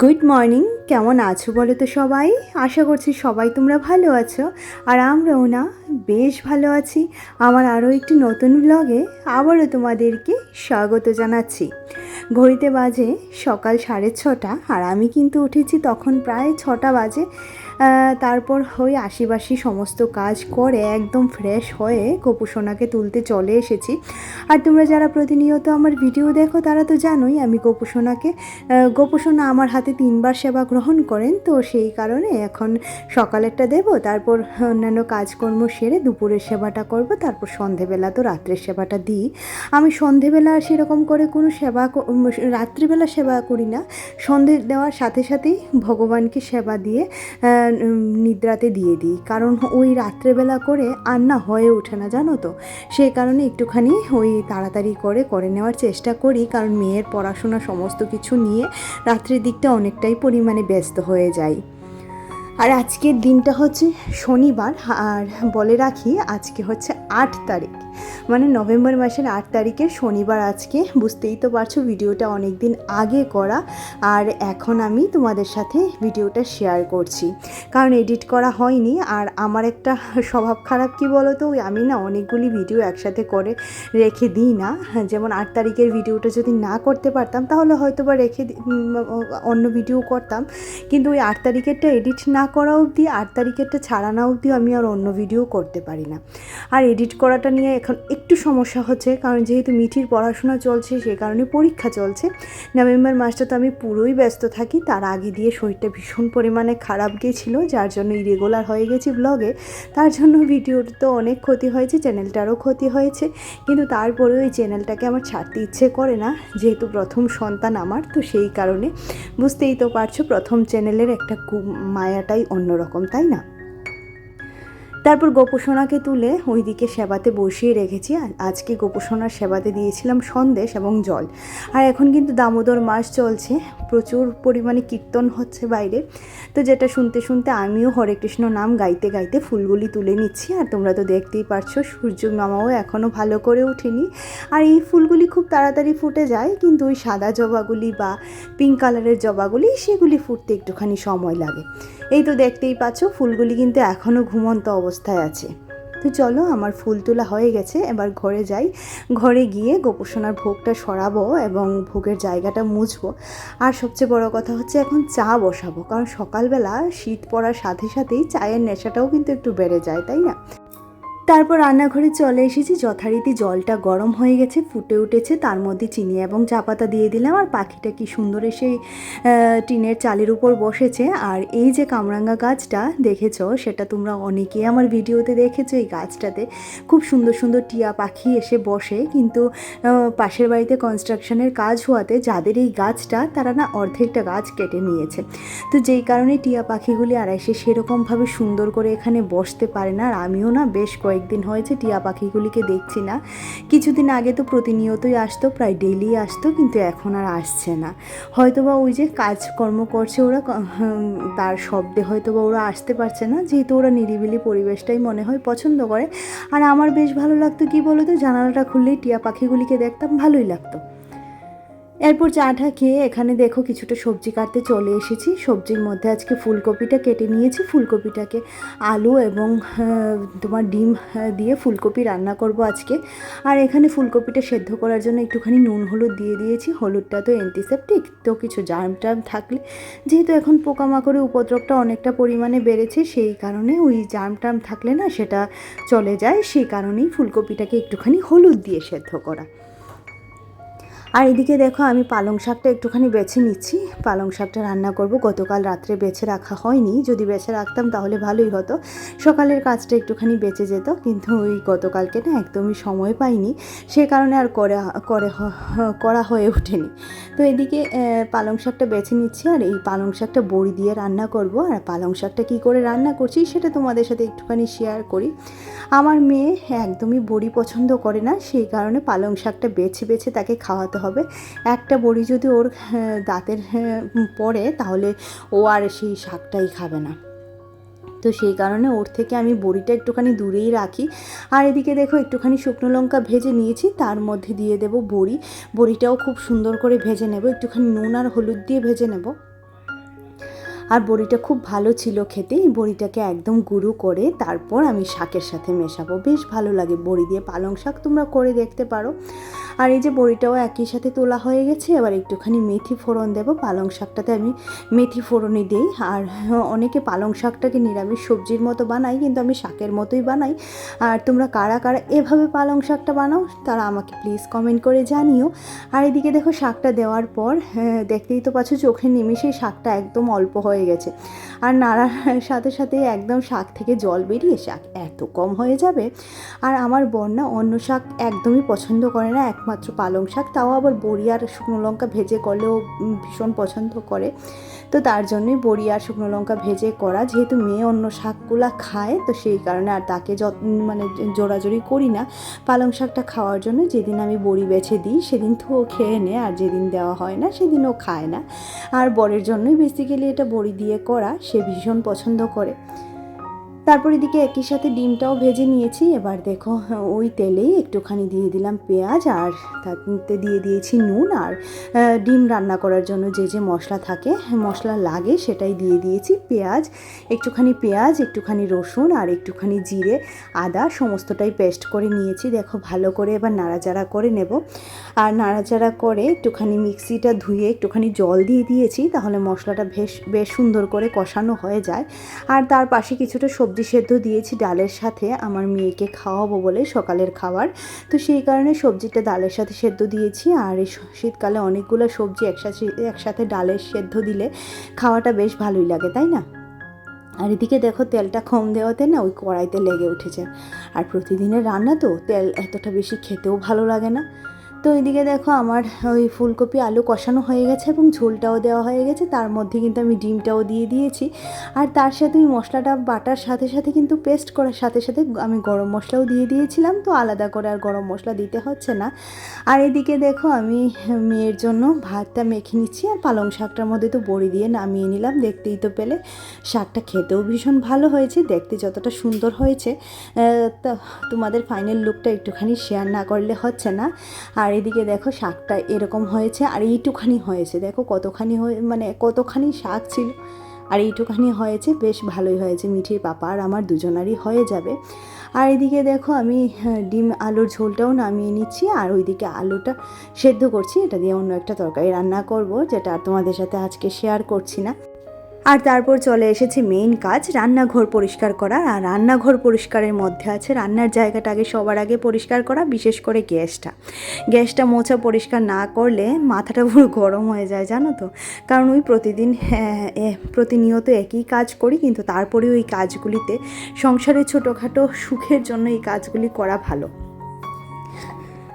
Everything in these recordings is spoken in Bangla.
গুড মর্নিং কেমন আছো বলো তো সবাই? আশা করছি সবাই তোমরা ভালো আছো। আর আমরাও না, বেশ ভালো আছি। আমার আরও একটি নতুন ব্লগে আবারও তোমাদেরকে স্বাগত জানাচ্ছি। ঘড়িতে বাজে সকাল সাড়ে ছটা, আর আমি কিন্তু উঠেছি তখন প্রায় ছটা বাজে। তারপর ওই আশিবাসি সমস্ত কাজ করে, একদম ফ্রেশ হয়ে গোপুসোনাকে তুলতে চলে এসেছি। আর তোমরা যারা প্রতিনিয়ত আমার ভিডিও দেখো, তারা তো জানোই আমি গোপুসোনাকে গোপুসোনা আমার হাতে তিনবার সেবা গ্রহণ করেন, তো সেই কারণে এখন সকালেরটা দেব, তারপর অন্যান্য কাজকর্ম সেরে দুপুরের সেবাটা করব, তারপর সন্ধেবেলা তো রাত্রের সেবাটা দিই। আমি সন্ধেবেলা সেরকম করে কোনো সেবা রাত্রিবেলা সেবা করি না, সন্ধে দেওয়ার সাথে সাথেই ভগবানকে সেবা দিয়ে নিদ্রাতে দিয়ে দিই। কারণ ওই রাত্রেবেলা করে আর না হয়ে ওঠে না, জানো তো? সেই কারণে একটুখানি ওই তাড়াতাড়ি করে করে নেওয়ার চেষ্টা করি। কারণ মেয়ের পড়াশোনা সমস্ত কিছু নিয়ে রাত্রির দিকটা অনেকটাই পরিমাণে ব্যস্ত হয়ে যায় আর আজকের দিনটা হচ্ছে শনিবার। আর বলে রাখি, আজকে হচ্ছে আট তারিখ। মানে নভেম্বর মাসের আট তারিখের শনিবার আজকে, বুঝতেই তো পারছ ভিডিওটা অনেক দিন আগে করা, আর এখন আমি তোমাদের সাথে ভিডিওটা শেয়ার করছি। কারণ এডিট করা হয়নি, আর আমার একটা স্বভাব খারাপ কি বলো তো আমি না অনেকগুলি ভিডিও একসাথে করে রেখে দিই না। যেমন আট তারিখের ভিডিওটা যদি না করতে পারতাম, তাহলে হয়তো বা রেখে অন্য ভিডিও করতাম। কিন্তু ওই আট তারিখেরটা এডিট না করা অবধি, আট তারিখেরটা ছাড়া না অবধি আমি আর অন্য ভিডিও করতে পারি না। আর এডিট করাটা নিয়ে এখন একটু সমস্যা হচ্ছে, কারণ যেহেতু মিঠির পড়াশোনা চলছে, সে কারণে পরীক্ষা চলছে। নভেম্বর মাসটা তো আমি পুরোই ব্যস্ত থাকি, তার আগে দিয়ে শরীরটা ভীষণ পরিমাণে খারাপ গিয়েছিল যার জন্য ইরেগুলার হয়ে গেছি ব্লগে তার জন্য ভিডিওর তো অনেক ক্ষতি হয়েছে চ্যানেলটারও ক্ষতি হয়েছে, কিন্তু তারপরেও এই চ্যানেলটাকে আমার ছাড়তে ইচ্ছে করে না, যেহেতু প্রথম সন্তান আমার, তো সেই কারণে। বুঝতেই তো পারছ, প্রথম চ্যানেলের একটা মায়াটাই অন্যরকম, তাই না? তারপর গোপোষণাকে তুলে ওইদিকে সেবাতে বসিয়ে রেখেছি। আর আজকে গোপোষণার সেবাতে দিয়েছিলাম সন্দেশ এবং জল। আর এখন কিন্তু দামোদর মাস চলছে। প্রচুর পরিমাণে কীর্তন হচ্ছে বাইরে। তো যেটা শুনতে শুনতে আমিও হরে কৃষ্ণ নাম গাইতে গাইতে ফুলগুলি তুলে নিচ্ছি। আর তোমরা তো দেখতেই পারছ, সূর্য মামাও এখনও ভালো করে ওঠেনি। আর এই ফুলগুলি খুব তাড়াতাড়ি ফুটে যায়, কিন্তু ওই সাদা জবাগুলি বা পিঙ্ক কালারের জবাগুলি, সেগুলি ফুটতে একটুখানি সময় লাগে। এই তো দেখতেই পাচ্ছ, ফুলগুলি কিন্তু এখনও ঘুমন্ত অবস্থায় আছে। তো চলো, আমার ফুল তোলা হয়ে গেছে। এবার ঘরে যাই। ঘরে গিয়ে গোপোষণার ভোগটা সরাবো এবং ভোগের জায়গাটা মুছবো। আর সবচেয়ে বড় কথা হচ্ছে, এখন চা বসাবো। কারণ সকালবেলা শীত পড়ার সাথে সাথেই চায়ের নেশাটাও কিন্তু একটু বেড়ে যায়, তাই না? তারপর রান্নাঘরে চলে এসেছি। যথারীতি জলটা গরম হয়ে গেছে, ফুটে উঠেছে। তার মধ্যে চিনি এবং চা পাতা দিয়ে দিলাম। আর পাখিটা কি সুন্দর এসে টিনের চালের উপর বসেছে। আর এই যে কামরাঙ্গা গাছটা দেখেছ, সেটা তোমরা অনেকেই আমার ভিডিওতে দেখেছ। এই গাছটাতে খুব সুন্দর সুন্দর টিয়া পাখি এসে বসে। কিন্তু পাশের বাড়িতে কনস্ট্রাকশনের কাজ হওয়াতে যাদের এই গাছটা, তারা না অর্ধেকটা গাছ কেটে নিয়েছে। তো যেই কারণে টিয়া পাখিগুলি আর এসে সেরকমভাবে সুন্দর করে এখানে বসতে পারে না। আর আমিও না বেশ কয়েকদিন হয়েছে, টিয়া পাখিগুলিকে দেখছি না। কিছুদিন আগে তো প্রতিনিয়তই আসতো, প্রায় ডেইলি আসতো, কিন্তু এখন আর আসছে না। হয়তোবা ওই যে কাজকর্ম করছে ওরা তার শব্দে হয়তো বা ওরা আসতে পারছে না, যেহেতু ওরা নিরিবিলি পরিবেশটাই মনে হয় পছন্দ করে। আর আমার বেশ ভালো লাগতো, কি বলো তো জানালাটা খুললেই টিয়া পাখিগুলিকে দেখতাম, ভালোই লাগতো। এরপর চা চাটা খেয়ে এখানে দেখো কিছুটা সবজি কাটতে চলে এসেছি। সবজির মধ্যে আজকে ফুলকপিটা কেটে নিয়েছি। ফুলকপিটাকে আলু এবং তোমার ডিম দিয়ে ফুলকপি রান্না করব আজকে। আর এখানে ফুলকপিটা সেদ্ধ করার জন্য একটুখানি নুন, হলুদ দিয়ে দিয়েছি। হলুদটা তো অ্যান্টিসেপটিক তো কিছু জার্ম টার্ম থাকলে। যেহেতু এখন পোকামাকড়ের উপদ্রবটা অনেকটা পরিমাণে বেড়েছে, সেই কারণে ওই জার্ম টার্ম থাকলে না সেটা চলে যায়। সেই কারণেই ফুলকপিটাকে একটুখানি হলুদ দিয়ে সেদ্ধ করা। আর এদিকে দেখো, আমি পালং শাকটা একটুখানি বেছে নিচ্ছি। পালং শাকটা রান্না করব। গতকাল রাত্রে বেছে রাখা হয়নি। যদি বেছে রাখতাম তাহলে ভালোই হতো। সকালের কাজটা একটুখানি বেঁচে যেত, কিন্তু ওই গতকালকে না একদমই সময় পাইনি। সে কারণে আর করে করে করা হয়ে ওঠেনি। তো এদিকে পালং শাকটা বেছে নিচ্ছি আর এই পালং শাকটা বড়ি দিয়ে রান্না করব। আর পালং শাকটা কী করে রান্না করছি সেটা তোমাদের সাথে একটুখানি শেয়ার করি। আমার মেয়ে একদমই বড়ি পছন্দ করে না সেই কারণে পালং শাকটা বেছে বেছে তাকে খাওয়াতে হবে। একটা বড়ি যদি ওর হ্যাঁ, দাঁতের হ্যাঁ, পড়ে তাহলে ও আর সেই শাকটাই খাবে না। তো সেই কারণে ওর থেকে আমি বড়িটা একটুখানি দূরেই রাখি। আর এদিকে দেখো একটুখানি শুকনো লঙ্কা ভেজে নিয়েছি, তার মধ্যে দিয়ে দেব বড়ি। বড়িটাও খুব সুন্দর করে ভেজে নেব, একটুখানি নুন আর হলুদ দিয়ে ভেজে নেব। আর বড়িটা খুব ভালো ছিল খেতে, এই বড়িটাকে একদম গুঁড়ো করে তারপর আমি শাকের সাথে মেশাবো। বেশ ভালো লাগে বড়ি দিয়ে পালং শাক তোমরা করে দেখতে পারো। আর এই যে বড়িটাও একই সাথে তোলা হয়ে গেছে এবার একটুখানি মেথি ফোড়ন দেবো। পালং শাকটাতে আমি মেথি ফোড়নই দিই। আর অনেকে পালং শাকটাকে নিরামিষ সবজির মতো বানাই কিন্তু আমি শাকের মতোই বানাই। আর তোমরা কারা কারা এভাবে পালং শাকটা বানাও তারা আমাকে প্লিজ কমেন্ট করে জানিও। আর এদিকে দেখো শাকটা দেওয়ার পর হ্যাঁ, দেখতেই তো পাচ্ছ চোখের নিমিশেই শাকটা একদম অল্প হয়ে গেছে। আর নাড়ার সাথে সাথে একদম শাক থেকে জল বেরিয়ে শাক এত কম হয়ে যাবে। আর আমার বন্যা অন্য শাক একদমই পছন্দ করে না একমাত্র পালং শাক, তাও আবার বড়ি আর শুকনো লঙ্কা ভেজে করলেও ভীষণ পছন্দ করে। তো তার জন্যই বড়ি আর শুকনো লঙ্কা ভেজে করা। যেহেতু মেয়ে অন্য শাকগুলা খায়, তো সেই কারণে আর তাকে যত মানে জোরাজোরি করি না। পালং শাকটা খাওয়ার জন্য যেদিন আমি বড়ি বেছে দিই, সেদিন তো ও খেয়ে নেয় আর যেদিন দেওয়া হয় না, সেদিন ও খায় না। আর বরের জন্যই বেসিক্যালি এটা বড়ি দিয়ে করা, সে ভীষণ পছন্দ করে। তারপর এদিকে একই সাথে ডিমটাও ভেজে নিয়েছি। এবার দেখো, ওই তেলেই একটুখানি দিয়ে দিলাম পেঁয়াজ আর তাতে দিয়ে দিয়েছি নুন আর ডিম রান্না করার জন্য যে যে মশলা থাকে, মশলা লাগে সেটাই দিয়ে দিয়েছি পেঁয়াজ, একটুখানি পেঁয়াজ, একটুখানি রসুন আর একটুখানি জিরে, আদা সমস্তটাই পেস্ট করে নিয়েছি। দেখো, ভালো করে এবার নাড়াচাড়া করে নেব। আর নাড়াচাড়া করে একটুখানি মিক্সিটা ধুয়ে একটুখানি জল দিয়ে দিয়েছি, তাহলে মশলাটা বেশ বেশ সুন্দর করে কষানো হয়ে যায়। আর তার পাশে কিছুটা সবজি সেদ্ধ দিয়েছি ডালের সাথে। আমার মেয়েকে খাওয়াবো বলে সকালের খাবার। তো সেই কারণে সবজিটা ডালের সাথে সেদ্ধ দিয়েছি। আর এই শীতকালে অনেকগুলো সবজি একসাথে একসাথে ডালের সেদ্ধ দিলে খাওয়াটা বেশ ভালোই লাগে, তাই না? আর এদিকে দেখো তেলটা কম দেওয়াতে না ওই কড়াইতে লেগে উঠেছে। আর প্রতিদিনের রান্না তো তেল এতটা বেশি খেতেও ভালো লাগে না। তো এদিকে দেখো আমার ওই ফুলকপি আলু কষানো হয়ে গেছে এবং ঝোলটাও দেওয়া হয়ে গেছে। তার মধ্যে কিন্তু আমি ডিমটাও দিয়ে দিয়েছি। আর তার সাথে ওই মশলাটা বাটার সাথে সাথে কিন্তু পেস্ট করার সাথে সাথে আমি গরম মশলাও দিয়ে দিয়েছিলাম। তো আলাদা করে আর গরম মশলা দিতে হচ্ছে না। আর এদিকে দেখো আমি মেয়ের জন্য ভাতটা মেখে নিচ্ছি আর পালং শাকটার মধ্যে তো বড়ি দিয়ে নামিয়ে নিলাম। দেখতেই তো পেলে শাকটা খেতেও ভীষণ ভালো হয়েছে, দেখতে যতটা সুন্দর হয়েছে। তা তোমাদের ফাইনাল লুকটা একটুখানি শেয়ার না করলে হচ্ছে না। আর এদিকে দেখো শাকটা এরকম হয়েছে আর এইটুখানি হয়েছে। দেখো কতখানি হয়ে মানে কতখানি শাক ছিল আর এইটুখানি হয়েছে বেশ ভালোই হয়েছে মিঠির পাপা। আর আমার দুজনারই হয়ে যাবে। আর এদিকে দেখো আমি হ্যাঁ, ডিম আলুর ঝোলটাও নামিয়ে নিচ্ছি আর ওইদিকে আলুটা সেদ্ধ করছি। এটা দিয়ে অন্য একটা তরকারি রান্না করব যেটা তোমাদের সাথে আজকে শেয়ার করছি না। আর তারপর চলে এসেছে মেইন কাজ রান্নাঘর পরিষ্কার করা। আর রান্নাঘর পরিষ্কারের মধ্যে আছে রান্নার জায়গাটা আগে সবার আগে পরিষ্কার করা বিশেষ করে গ্যাসটা। গ্যাসটা মোছা পরিষ্কার না করলে মাথাটা পুরো গরম হয়ে যায় জানো তো? কারণ ওই প্রতিদিন হ্যাঁ, প্রতিনিয়ত একই কাজ করি কিন্তু তারপরেও ওই কাজগুলিতে সংসারের ছোটোখাটো সুখের জন্য এই কাজগুলি করা ভালো।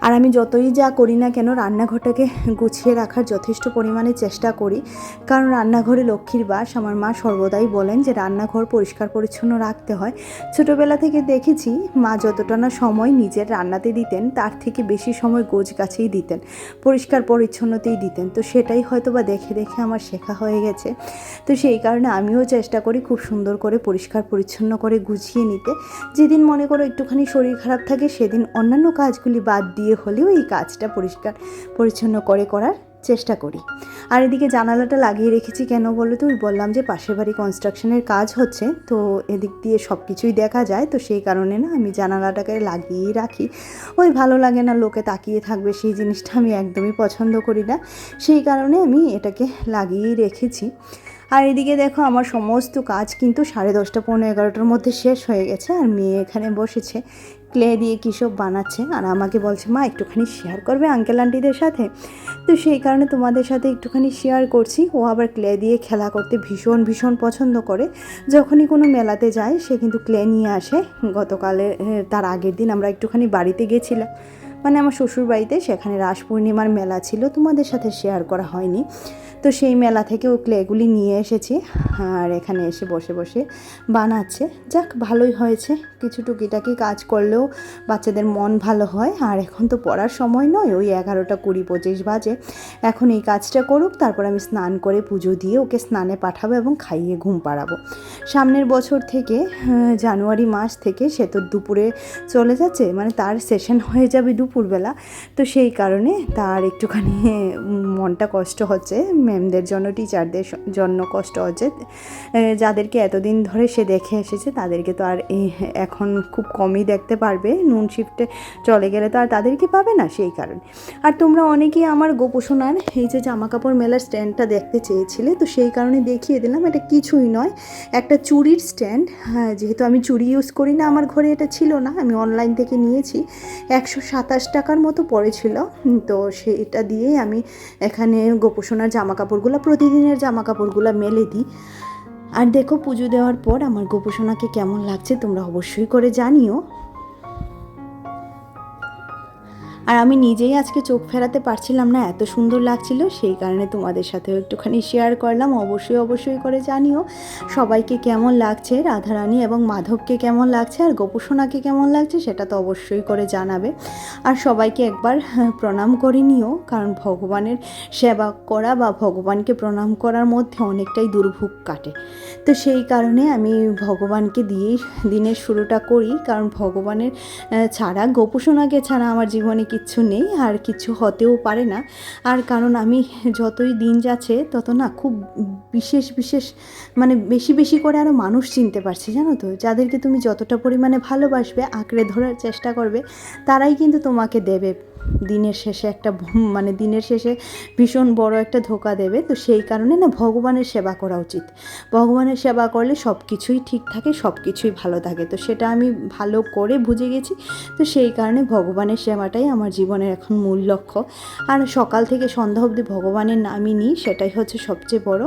আর আমি যতই যা করি না কেন রান্নাঘরটাকে গুছিয়ে রাখার যথেষ্ট পরিমাণে চেষ্টা করি। কারণ রান্নাঘরে লক্ষ্মীর বাস, আমার মা সর্বদাই বলেন যে রান্নাঘর পরিষ্কার পরিচ্ছন্ন রাখতে হয়। ছোটোবেলা থেকে দেখেছি, মা যতটা না সময় নিজের রান্নাতে দিতেন, তার থেকে বেশি সময় গোছ গাছেই দিতেন, পরিষ্কার পরিচ্ছন্নতেই দিতেন। তো সেটাই হয়তো বা দেখে দেখে আমার শেখা হয়ে গেছে। তো সেই কারণে আমিও চেষ্টা করি খুব সুন্দর করে পরিষ্কার পরিচ্ছন্ন করে গুছিয়ে নিতে। যেদিন মনে করো একটুখানি শরীর খারাপ থাকে, সেদিন অন্যান্য কাজগুলি বাদ দিয়ে হলেও এই কাজটা পরিষ্কার, পরিচ্ছন্ন করে করার চেষ্টা করি। আর এদিকে জানালাটা লাগিয়ে রেখেছি কেন বলো তো? বললাম যে পাশের বাড়ি কনস্ট্রাকশনের কাজ হচ্ছে, তো এদিক দিয়ে সব কিছুই দেখা যায়, তো সেই কারণে না আমি জানালাটাকে লাগিয়েই রাখি। ওই ভালো লাগে না, লোকে তাকিয়ে থাকবে, সেই জিনিসটা আমি একদমই পছন্দ করি না। সেই কারণে আমি এটাকে লাগিয়েই রেখেছি। আর এদিকে দেখো আমার সমস্ত কাজ কিন্তু সাড়ে দশটা পনেরো এগারোটার মধ্যে শেষ হয়ে গেছে, আর মেয়ে এখানে বসেছে। ক্লে দিয়ে কী সব বানাচ্ছে? আর আমাকে বলছে, মা, একটুখানি শেয়ার করবে আঙ্কেল আন্টিদের সাথে? তো সেই কারণে তোমাদের সাথে একটুখানি শেয়ার করছি। ও আবার ক্লে দিয়ে খেলা করতে ভীষণ ভীষণ পছন্দ করে। যখনই কোনো মেলাতে যায়, সে কিন্তু ক্লে নিয়ে আসে। গতকালে তার আগের দিন আমরা একটুখানি বাড়িতে গেছিলাম। মানে আমার শ্বশুর বাড়িতে সেখানে রাস পূর্ণিমার মেলা ছিল, তোমাদের সাথে শেয়ার করা হয়নি। তো সেই মেলা থেকে ও ক্লেগুলি নিয়ে এসেছি আর এখানে এসে বসে বসে বানাচ্ছে। যাক, ভালোই হয়েছে। কিছু টুকিটাকি কাজ করলেও বাচ্চাদের মন ভালো হয়। আর এখন তো পড়ার সময় নয়, ওই এগারোটা কুড়ি পঁচিশ বাজে। এখন এই কাজটা করুক, তারপর আমি স্নান করে পুজো দিয়ে ওকে স্নানে পাঠাবো এবং খাইয়ে ঘুম পাড়াবো। সামনের বছর থেকে জানুয়ারি মাস থেকে সে তো দুপুরে চলে যাচ্ছে মানে তার সেশন হয়ে যাবে দুপুরবেলা। তো সেই কারণে তার একটুখানি মনটা কষ্ট হচ্ছে। ম্যামদের জন্য, টিচারদের জন্য কষ্ট হচ্ছে যাদেরকে এতদিন ধরে সে দেখে এসেছে, তাদেরকে তো আর এখন খুব কমই দেখতে পারবে। নুন শিফটে চলে গেলে তো আর তাদেরকে পাবে না সেই কারণে। আর তোমরা অনেকেই আমার গোপোষণার এই যে জামা কাপড় মেলার স্ট্যান্ডটা দেখতে চেয়েছিলে, তো সেই কারণে দেখিয়ে দিলাম। এটা কিছুই নয়, একটা চুরির স্ট্যান্ড। হ্যাঁ যেহেতু আমি চুরি ইউজ করি না, আমার ঘরে এটা ছিল না। আমি অনলাইন থেকে নিয়েছি। একশো সাতাশ টাকার মতো পড়েছিল। তো সেটা দিয়েই আমি এখানে গোপোষণার জামা কাপড়গুলো প্রতিদিনের জামা কাপড়গুলো মেলে দিই। আর দেখো পুজো দেওয়ার পর আমার গোপোষণাকে কেমন লাগছে তোমরা অবশ্যই করে জানিও। আর আমি নিজেই আজকে চোখ ফেরাতে পারছিলাম না, এত সুন্দর লাগছিল, সেই কারণে তোমাদের সাথেও একটুখানি শেয়ার করলাম। অবশ্যই অবশ্যই করে জানিও সবাইকে কেমন লাগছে, রাধারানী এবং মাধবকে কেমন লাগছে, আর গোপসোনাকে কেমন লাগছে, সেটা তো অবশ্যই করে জানাবে। আর সবাইকে একবার প্রণাম করে নিও, কারণ ভগবানের সেবা করা বা ভগবানকে প্রণাম করার মধ্যে অনেকটাই দুর্ভোগ কাটে। তো সেই কারণে আমি ভগবানকে দিয়েই দিনের শুরুটা করি, কারণ ভগবানের ছাড়া, গোপসোনাকে ছাড়া আমার জীবনে কিচ্ছু নেই আর কিছু হতেও পারে না। আর কারণ আমি যতই দিন যাচ্ছে, তত না খুব বিশেষ বিশেষ মানে বেশি বেশি করে আরও মানুষ চিনতে পারছি, জানো তো? যাদেরকে তুমি যতটা পরিমাণে ভালোবাসবে, আঁকড়ে ধরার চেষ্টা করবে, তারাই কিন্তু তোমাকে দেবে। দিনের শেষে একটা মানে দিনের শেষে ভীষণ বড় একটা ধোকা দেবে, তো সেই কারণে না ভগবানের সেবা করা উচিত। ভগবানের সেবা করলে সব কিছুই ঠিক থাকে সব কিছুই ভালো থাকে। তো সেটা আমি ভালো করে বুঝে গেছি, তো সেই কারণে ভগবানের সেবাটাই আমার জীবনের এখন মূল লক্ষ্য। আর সকাল থেকে সন্ধ্যা অবধি ভগবানের নামই নিই, সেটাই হচ্ছে সবচেয়ে বড়।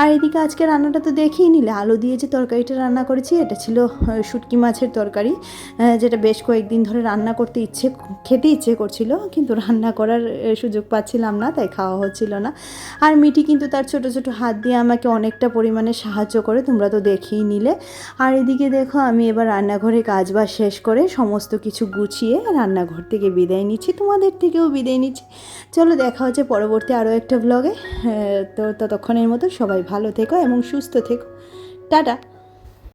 আর এদিকে আজকে রান্নাটা তো দেখেই নিলে, আলু দিয়ে যে তরকারিটা রান্না করেছি, এটা ছিল শুটকি মাছের তরকারি যেটা বেশ কয়েকদিন ধরে রান্না করতে ইচ্ছে, খেতে ইচ্ছে করছিল। কিন্তু রান্না করার সুযোগ পাচ্ছিলাম না, তাই খাওয়া হচ্ছিল না। আর মিঠি কিন্তু তার ছোট ছোট হাত দিয়ে আমাকে অনেকটা পরিমাণে সাহায্য করে, তোমরা তো দেখেই নিলে। আর এদিকে দেখো, আমি এবার রান্নাঘরে কাজ বাজ শেষ করে সমস্ত কিছু গুছিয়ে রান্নাঘর থেকে বিদায় নিচ্ছি। তোমাদের থেকেও বিদায় নিচ্ছি। চলো, দেখা হচ্ছে পরবর্তী আরও একটা ব্লগে তো ততক্ষণের মতো সবাই ভালো থেকো এবং সুস্থ থেকো। টাটা!